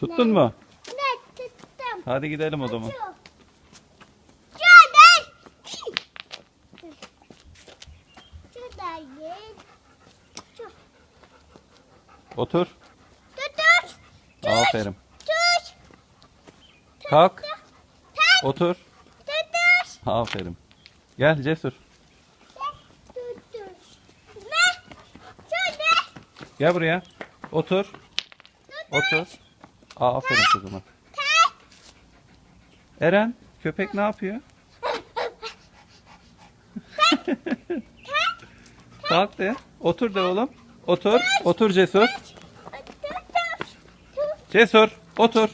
Tuttun mu? Ne tuttum. Hadi gidelim o zaman. Şu. Şuradan. Şuradayız. Şu. Otur. Tut tut. Aferin. Tut. Kalk. Tut. Otur. Tut tut. Aferin. Gel Cesur. Tut tut. Ne? Şurada. Gel buraya. Otur. Otur. Aferin kızıma. Eren köpek ne yapıyor? Kalk de. Otur de oğlum. Otur. Otur Cesur. Cesur. Otur.